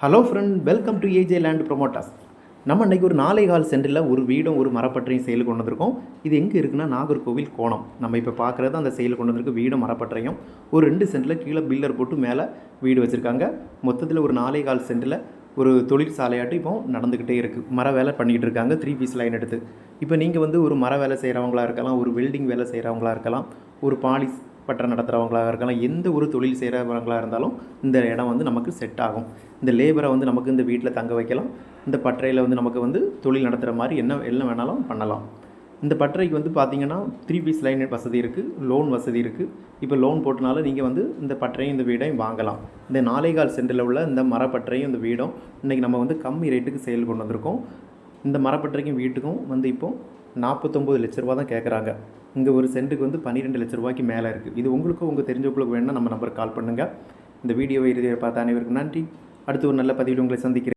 Hello friend welcome to AJ Land Promoters நம்ம இன்றைக்கி ஒரு நாளை கால் சென்டரில் ஒரு வீடும் ஒரு மரப்பற்றையும் செயல் கொண்டு வந்திருக்கோம் இது எங்கே இருக்குன்னா நாகர்கோவில் கோணம். நம்ம இப்போ பார்க்குறது அந்த செயல் கொண்டு வந்திருக்கு வீடும் மரப்பற்றையும். ஒரு ரெண்டு சென்டில் கீழே பில்லர் போட்டு மேலே வீடு வச்சுருக்காங்க. மொத்தத்தில் ஒரு நாளை கால் சென்டில் ஒரு தொழிற்சாலையாட்டு இப்போ நடந்துக்கிட்டே இருக்குது மர வேலை பண்ணிக்கிட்டு இருக்காங்க த்ரீ பீஸ் லைன் எடுத்து. இப்போ நீங்கள் வந்து ஒரு மர வேலை செய்கிறவங்களா இருக்கலாம் ஒரு வெல்டிங் வேலை செய்கிறவங்களா இருக்கலாம் ஒரு பாலிஸ் பட்டறை நடத்துகிறவங்களாக இருக்கலாம் எந்த ஒரு தொழில் செய்கிறவங்களாக இருந்தாலும் இந்த இடம் வந்து நமக்கு செட் ஆகும். இந்த லேபரை வந்து நமக்கு இந்த வீட்டில் தங்க வைக்கலாம். இந்த பட்டறையில் வந்து நமக்கு வந்து தொழில் நடத்துகிற மாதிரி என்ன என்ன வேணாலும் பண்ணலாம். இந்த பட்டறைக்கு வந்து பார்த்தீங்கன்னா த்ரீ பீஸ் லைன் வசதி இருக்குது லோன் வசதி இருக்குது இப்போ லோன் போட்டனால நீங்கள் வந்து இந்த பட்டறையும் இந்த வீடையும் வாங்கலாம். இந்த நாலேகால் சென்டரில் உள்ள இந்த மரப்பட்டறையும் இந்த வீடும் இன்றைக்கி நம்ம வந்து கம்மி ரேட்டுக்கு சேல் கொண்டு வந்திருக்கோம். இந்த மரப்பட்டறைக்கும் வீட்டுக்கும் வந்து இப்போது நாற்பத்தொம்பது லட்ச ரூபா தான் கேட்குறாங்க இங்கே ஒரு சென்ட்டுக்கு வந்து பன்னிரெண்டு லட்ச ரூபாய்க்கு மேலே இருக்குது இது உங்களுக்கும் உங்கள் தெரிஞ்சவங்களுக்கு வேணும்னா நம்ம நம்பருக்கு கால் பண்ணுங்கள் இந்த வீடியோவை இறுதியை பார்த்த அனைவருக்கும் நன்றி. அடுத்து ஒரு நல்ல பதிவில் உங்களை சந்திக்கிறேன்.